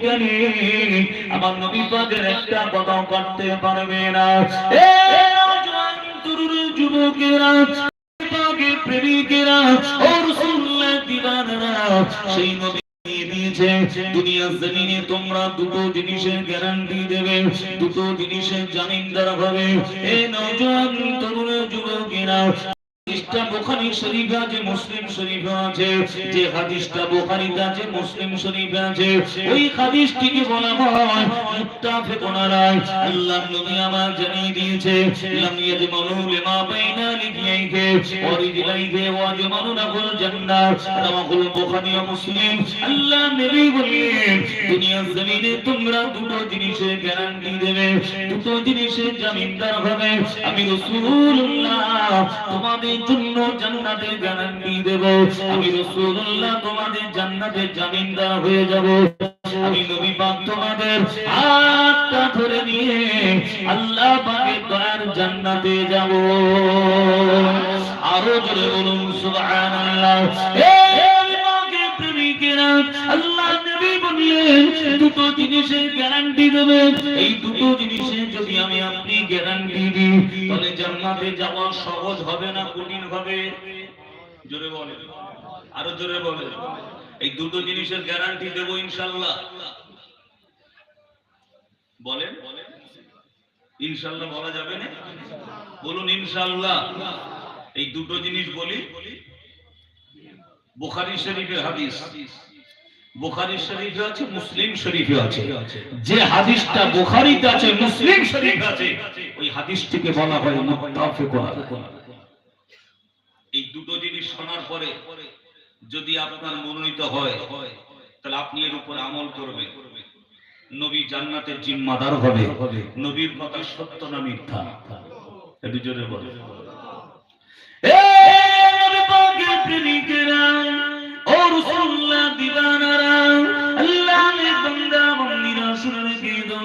বৈজ্ঞানিক আমার নবী পাকের একটা কথাও করতে পারবে না। এ যুবকেরা প্রেমিকেরা, ও রাসূলুল্লাহ দিবানারা, সেই নবী দিয়ে দিয়েছে, দুনিয়া জমিনে তোমরা দুটো জিনিসের গ্যারান্টি দেবে, দুটো জিনিসের জামিনদার হবে। এ নওজোয়ান তরুণ যুবকেরা হাদিসটা বুখারী শরীফে আছে, মুসলিম শরীফে আছে, যে হাদিসটা বুখারীতে আছে, মুসলিম শরীফে আছে। ওই হাদিসটিকে বলা হয়, মুত্তাফিকুন আলাই আল্লাহ নবী আমার জানিয়ে দিয়েছে, লাম ইয়াজমালু লিমা বাইনা লিহিয়াইহি ওয়া রিজলাইহি ওয়া জান্নাহ রাওয়াহুল বুখারী ও মুসলিম, আল্লাহ নবী বললেন, দুনিয়ার জমিনে তোমরা দুটো জিনিসের গ্যারান্টি দেবে, দুটো জিনিসের জামিনদার আমি রাসূলুল্লাহ তোমাদের জন্য জান্নাতের হয়ে যাব। আমি নবী পাক হাতটা ধরে নিয়ে আল্লাহ পাকের জান্নাতে যাব। আরও জোরে বলুন, সুবহানাল্লাহ। এ পাকের প্রেমিকেরা আল্লাহ নবী বললেন, দুটো জিনিসের গ্যারান্টি দেবে। এই দুটো জিনিসের যদি আমি আপনি গ্যারান্টি দিই, তাহলে জান্নাতে যাওয়া সহজ হবে না কঠিন হবে? জোরে বলে আরও জোরে বলে এই দুটো জিনিসের গ্যারান্টি দেবো ইনশাল্লাহ। বলেন? ইনশাল্লাহ বলা যাবে না? বলুন ইনশাল্লাহ। এই দুটো জিনিস বলি। বুখারী শরীফের হাদিস। শরীফে আছে, মুসলিম শরীফে আছে। যে হাদিসটা বুখারীতে আছে, মুসলিম শরীফে আছে, ওই হাদিসটিকে বলা হয় এই দুটো জিনিস শোনার পরে যদি আপনার মনোনীত হয়, তাহলে আপনি এর উপর আমল করবেন। নবী জান্নাতের জিম্মাদার হবে। নবীর কথা সত্য না মিথ্যা? একটু বলে। দিবানারা আল্লাহর বান্দা বান্দীরা শুনে রেখে দাও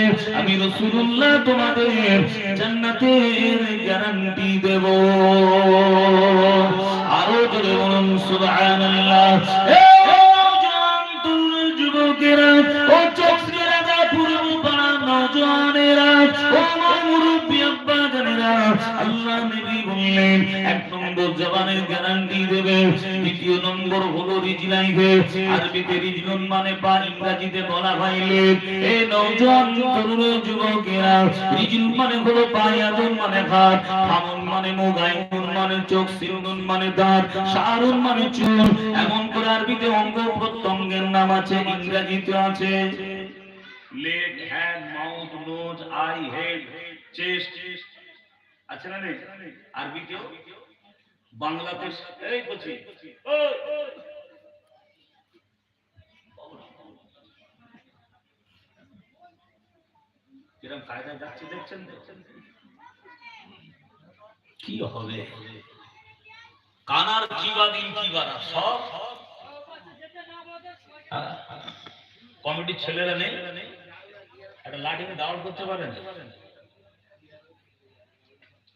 আমি রসুল্লাহ তোমাদের জান্নাতের গ্যারান্টি দেব। আরও জোরে বলুন সুবহানাল্লাহ। যুবকেরা ও চোখের জবানের গ্যারান্টি দেবে। দ্বিতীয় নম্বর হলো রিজলাইবে আরবিতে রিজলুন মানে পা, ইংরেজিতে বলা হয় এ নওজোয়ান তরুণ যুবকেরা, রিজল মানে হলো পা ইয়াদুন মানে হাত। হামুন মানে মুখ, আইনুন মানে চোখ, সিনুন মানে দাঁত শারুন মানে চুল। এমন করে আরবিতে অঙ্গ প্রত্যঙ্গের নাম আছে, ইংরেজিতে আছে। Leg hand mouth nose eye head chest আছে না নেই? আরবিতেও? এই বলছি। ওই। কিরম কায়দা যাচ্ছে দেখছেন? দেখছেন কি হবে? কানার সব? হ্যাঁ, কমিটির ছেলেরা নেই? একটা লাঠিকে দাওয়াত করতে পারেন?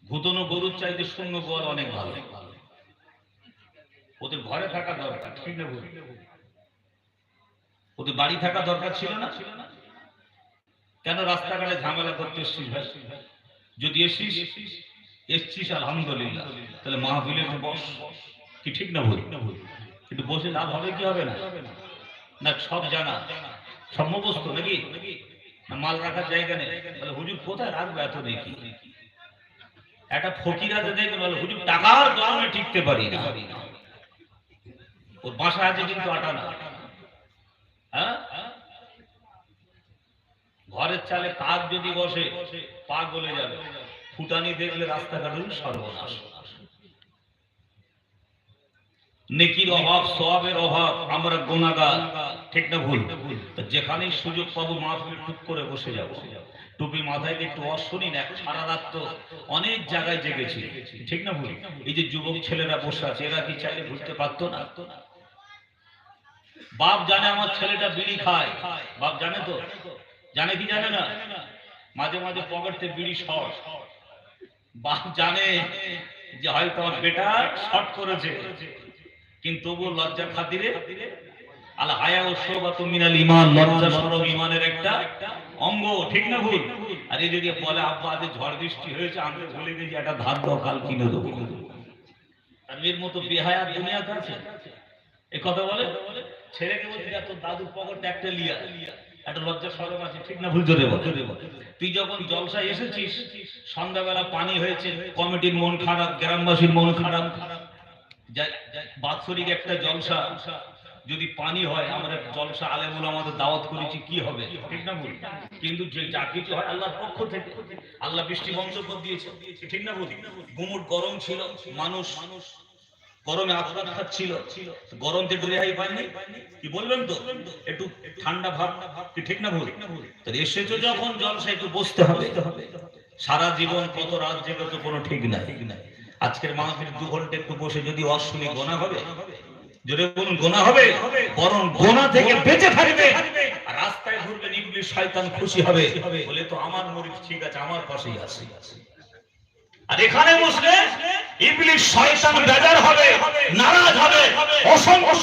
ভূতনো গরুর চাইতে শূন্য গোয়াল অনেক ভালো। ওদের ঘরে থাকা দরকার ঠিক না ভুল? ওদের বাড়ি থাকা দরকার ছিল না? কেন রাস্তাঘাটে ঝামেলা করতে এসছিস ভাই? যদি এসছিস এসছিস, আলহামদুলিল্লাহ। তাহলে মাহফিলে বস। কি ঠিক না ভুল? কিন্তু বসে লাভ হবে কি হবে না? না, সব জানা। সম্যবস্ত নাকি? না, মাল রাখার জায়গা নেই। তাহলে হুজুর, কোথায় রাখবে এত দেখি একটা ফকির আছে দেখবে হুজুর, টাকার গরমে টিকতে পারি না। ওর বাসা আছে কিন্তু আটা না। হ্যাঁ? ঘরের চালে কাক যদি বসে পা গলে যাবে। ফুটানি দেখলে রাস্তাঘাট সর্বনাশ। নেকির অভাব সবের অভাব, আমরা গোনাগার ঠিক না ভুল? যেখানেই সুযোগ পাবো, মাহফিল টুক করে বসে যাব। টুপি মাথায় একটু অস শুনি না সারা রাত তো অনেক জায়গায় জেগেছি। ঠিক না ভুল? এই যে যুবক ছেলেরা বসে আছে, এরা কি চাইলে ঘুরতে পারতো না? বাপ জানে আমার ছেলেটা বিড়ি খায়। বাপ জানে তো? জানে কি জানে না? মাঝে মাঝে পকেট বিড়ি শর্ট বাপ জানে যে হয়তো আমার বেটা শর্ট করেছে। কিন্তু তবুও লজ্জার খাতিরে ঝড় বৃষ্টি হয়েছে একটা ধান দাও আর এর মতো বেহায়া দুনিয়াতে আছে? এ কথা বলে? ছেলেকে বলছে তোর দাদুর পকেটে একটা লিয়া একটা লজ্জা সরব আছে, ঠিক না? ভুল জোরে বল। তুই যখন জলসায় এসেছিস, সন্ধ্যাবেলা পানি হয়েছে, কমিটির মন খারাপ, গ্রামবাসীর মন খারাপ। বাৎসরিক একটা জলসা। যদি পানি হয়, আমরা জলসা আলেমুল আমাদের দাওয়াত করেছি, কি হবে? ঠিক না ভুল? কিন্তু যে যা কিছু হয়, আল্লাহর পক্ষ থেকে। আল্লাহ বৃষ্টি বন্ধ করে দিয়েছে। ঠিক না ভুল? গুমুট গরম ছিল মানুষ মানুষ গরমে আঘাত খাচ্ছিল। গরম থেকে রেহাই পায়নি কি বলবেন তো? একটু ঠান্ডা ভাব, কি ঠিক না ভুল? তো এসেছ যখন জলসা একটু বসতে হবে। সারা জীবন কত রাত জেগে তো কোনো ঠিক নাই। আজকের মাহফিল দু ঘণ্টা একটু বসে যদি অশুনি গোনা হবে, যদি বলুন গোনা হবে, বরং গোনা থেকে বেঁচে থাকবে। রাস্তায় ঘুরবে ইবলিশ শয়তান খুশি হবে। বলে তো আমার মরিদ ঠিক আছে, আমার পাশেই আছে। আর এখানে বসলে ইবলিশ শয়তান বেজার হবে নারাজ হবে অসংখ্য